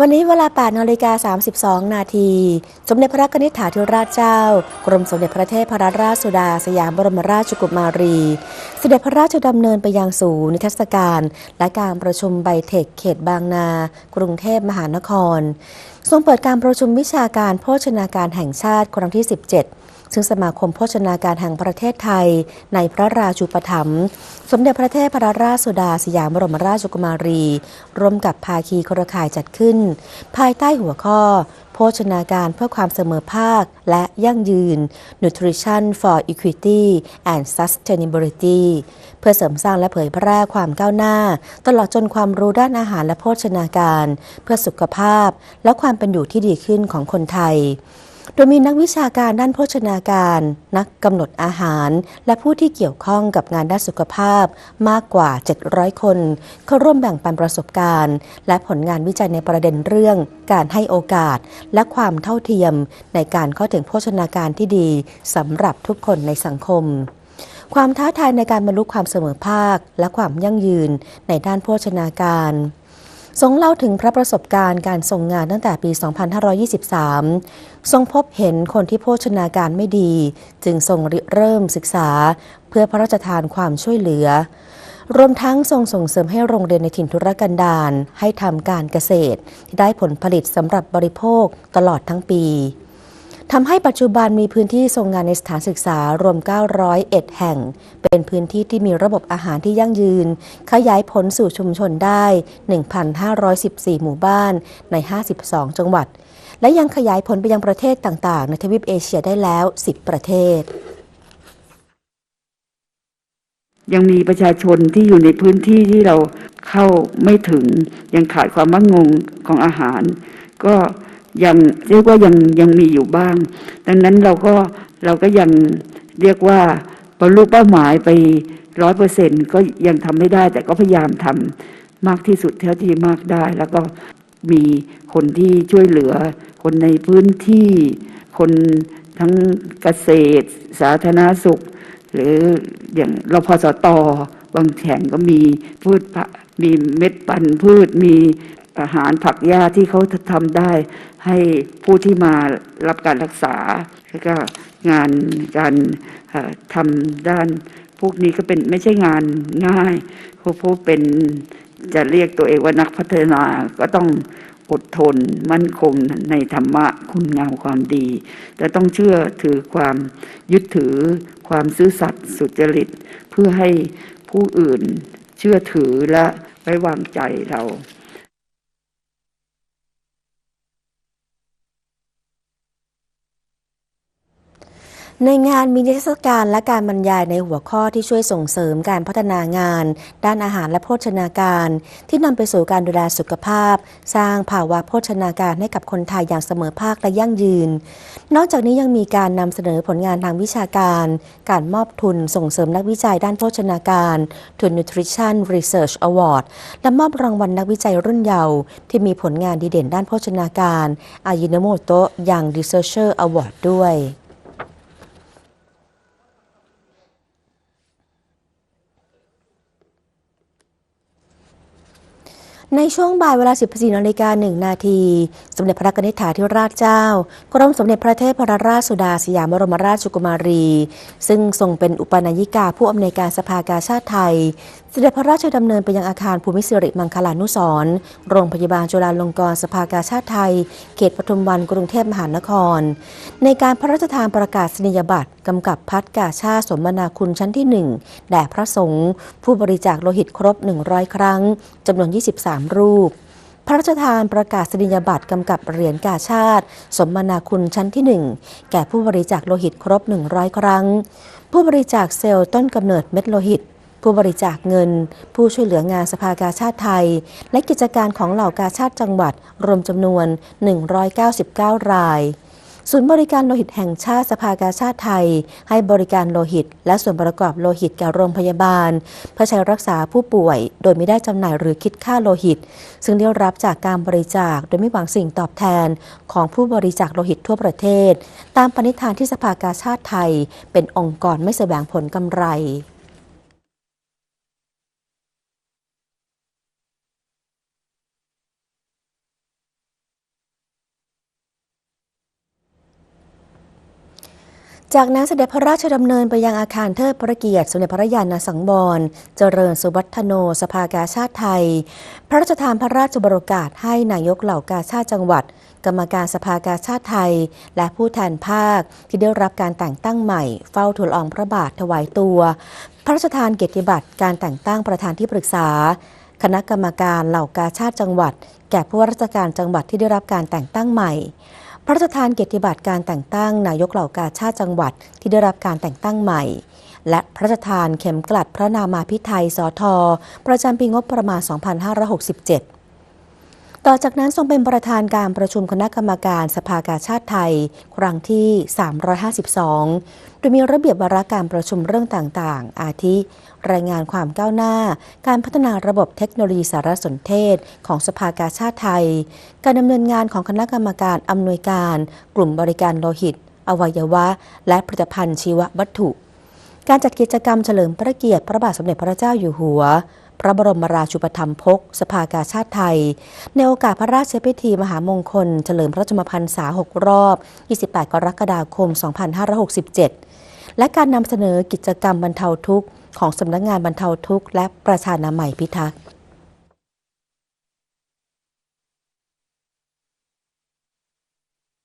วันนี้เวลา8นาฬิกา32 นาที สมเด็จพระนิษฐาธิราชเจ้า กรมสมเด็จพระเทพรัตนราชสุดา สยามบรมราชกุมารี เสด็จพระราชดำเนินไปยังศูนย์นิทรรศการ และการประชุมไบเทคเขตบางนา กรุงเทพมหานคร ทรงเปิดการประชุมวิชาการโภชนาการแห่งชาติครั้งที่ 17 ซึ่งสมาคมโภชนาการแห่งประเทศไทย ในพระราชูปถัมภ์สมเด็จพระเทพรัตนราชสุดาสยามบรมราชกุมารี ร่วมกับภาคีเครือข่ายจัดขึ้น ภายใต้หัวข้อ โภชนาการเพื่อความเสมอภาคและยั่งยืน Nutrition for Equity and Sustainability เพื่อเสริมสร้างและเผยแพร่ความก้าวหน้า ตลอดจนความรู้ด้านอาหารและโภชนาการ เพื่อสุขภาพและความเป็นอยู่ที่ดีขึ้นของคนไทย โดยมีนักวิชาการด้านโภชนาการ นักกำหนดอาหาร และผู้ที่เกี่ยวข้องกับงานด้านสุขภาพมากกว่า 700 คน เข้าร่วมแบ่งปันประสบการณ์ และผลงานวิจัยในประเด็นเรื่อง การให้โอกาส และความเท่าเทียม ในการเข้าถึงโภชนาการที่ดีสำหรับทุกคนในสังคมความท้าทายในการบรรลุความเสมอภาค และความยั่งยืนในด้านโภชนาการ ทรงเล่าถึงพระประสบการณ์การทรงงานตั้งแต่ปี 2523 ทรงพบเห็นคนที่โภชนาการไม่ดี จึงทรงริเริ่มศึกษา เพื่อพระราชทานความช่วยเหลือ รวมทั้งทรงส่งเสริมให้โรงเรียนในถิ่นทุรกันดารให้ทำการเกษตร ที่ได้ผลผลิตสำหรับบริโภคตลอดทั้งปี ทำให้ปัจจุบันมีพื้นที่ทรงงานในสถานศึกษารวม 901 แห่ง เป็นพื้นที่ที่มีระบบอาหารที่ยั่งยืน ขยายผลสู่ชุมชนได้ 1,514 หมู่บ้านใน 52 จังหวัด และยังขยายผลไปยังประเทศต่างๆ ในทวีปเอเชียได้แล้ว 10 ประเทศ ยังมีประชาชนที่อยู่ในพื้นที่ที่เราเข้าไม่ถึง ยังขาดความมั่นคงของอาหาร ก็ ยังเรียกว่ายังยังมีอยู่บ้าง ดังนั้นเราก็เราก็ยังเรียกว่าบรรลุเป้าหมายไปร้อยเปอร์เซ็นก็ยังทำไม่ได้ แต่ก็พยายามทำมากที่สุดเท่าที่มากได้ แล้วก็มีคนที่ช่วยเหลือ คนในพื้นที่ คนทั้งเกษตร สาธารณสุข หรืออย่างรพสตบางแห่งก็มีพืชผักมีเม็ดปันพืชมี อาหารผักหญ้าที่เขาทำได้ให้ผู้ที่มารับการรักษา แล้วก็งานการทำด้านพวกนี้ก็เป็นไม่ใช่งานง่ายเพราะพวกเป็นจะเรียกตัวเองว่านักพัฒนาก็ต้องอดทนมั่นคงในธรรมะคุณงามความดี แต่ต้องเชื่อถือความยึดถือความซื่อสัตย์สุจริต เพื่อให้ผู้อื่นเชื่อถือและไว้วางใจเรา ในงานมีนิทรรศการและการบรรยายในหัวข้อที่ช่วยส่งเสริมการพัฒนางาน ด้านอาหารและโภชนาการ ที่นำไปสู่การดูแลสุขภาพ สร้างภาวะโภชนาการให้กับคนไทยอย่างเสมอภาคและยั่งยืน นอกจากนี้ยังมีการนำเสนอผลงานทางวิชาการ การมอบทุนส่งเสริมนักวิจัยด้านโภชนาการทุน Nutrition Research Award และมอบรางวัลนักวิจัยรุ่นเยาว์ที่มีผลงานดีเด่นด้านโภชนาการอายินโมโตะยัง Researcher Award ด้วย ในช่วงบ่ายเวลา 14นาฬิกา1นาที สมเด็จพระนิษฐาธิราชเจ้า กรมสมเด็จพระเทพรราชสุดาสยามบรมราชกุมารี ซึ่งทรงเป็นอุปนายิกาผู้อำนวยการสภากาชาติไทย เสด็จพระราชดำเนินไปยังอาคารภูมิสิริมังคลานุสรโรงพยาบาลจุฬาลงกรณ์สภากาชาติไทย เขตปทุมวันกรุงเทพมหานคร ในการพระราชทานประกาศนียบัตรกำกับพัฒกาชาสมนาคุณชั้นที่ 1 แด่พระสงฆ์ผู้บริจาคโลหิตครบ 100 ครั้งจำนวน 23 รูปพระราชทานประกาศนียบัตรกำกับเหรียญกาชาติ สมนาคุณชั้นที่ 1 แก่ผู้บริจาคโลหิตครบ 100 ครั้ง ผู้บริจาคเซลล์ต้นกำเนิดเม็ดโลหิต ผู้บริจาคเงิน ผู้ช่วยเหลืองานสภากาชาติไทย และกิจการของเหล่ากาชาติจังหวัด รวมจำนวน 199 ราย ศูนย์บริการโลหิตแห่งชาติสภากาชาติไทย ให้บริการโลหิต และส่วนประกอบโลหิตแก่โรงพยาบาล เพื่อใช้รักษาผู้ป่วย โดยไม่ได้จำหน่ายหรือคิดค่าโลหิต ซึ่งได้รับจากการบริจาคโดยไม่หวังสิ่งตอบแทน ของผู้บริจาคโลหิตทั่วประเทศ ตามปณิธานที่สภากาชาติไทย เป็นองค์กรไม่แสวงผลกำไร จากนั้นเสด็จพระราชดำเนินไปยังอาคารเทิดพระเกียรติสมเด็จพระญาณสังวรเจริญสุวัฒโนสภากาชาติไทย พระราชทานพระราชบรกาสให้นายกเหล่ากาชาติจังหวัด กรรมการสภากาชาติไทย และผู้แทนภาคที่ได้รับการแต่งตั้งใหม่ เฝ้าทูลอองพระบาทถวายตัว พระราชทานเกียรติบัตรการแต่งตั้งประธานที่ปรึกษา คณะกรรมการเหล่ากาชาติจังหวัด แก่ผู้ว่าราชการจังหวัดที่ได้รับการแต่งตั้งใหม่ พระราชทานเกียรติบัตรการแต่งตั้งนายกเหล่ากาชาติจังหวัดที่ได้รับการแต่งตั้งใหม่ และพระราชทานเข็มกลัดพระนามาพิไทยสอทอประจำปีงบประมาณ 2567 ต่อจากนั้นทรงเป็นประธานการประชุมคณะกรรมการสภากาชาติไทย ครั้งที่ 352 โดยมีระเบียบวาระการประชุมเรื่องต่างๆ อาทิ รายงานความก้าวหน้า การพัฒนาระบบเทคโนโลยีสารสนเทศของสภากาชาติไทย การดำเนินงานของคณะกรรมการอำนวยการ กลุ่มบริการโลหิต อวัยวะ และผลิตภัณฑ์ชีววัตถุ การจัดกิจกรรมเฉลิมพระเกียรติพระบาทสมเด็จพระเจ้าอยู่หัว พระบรมราชูปถัมภกสภากาชาติไทย ในโอกาสพระราชพิธีมหามงคล เฉลิมพระชนมพรรษา 6 รอบ 28 กรกฎาคม 2567 และการนำเสนอกิจกรรมบรรเทาทุกข์ของสำนักงานบรรเทาทุกข์และประชานามัยพิทักษ์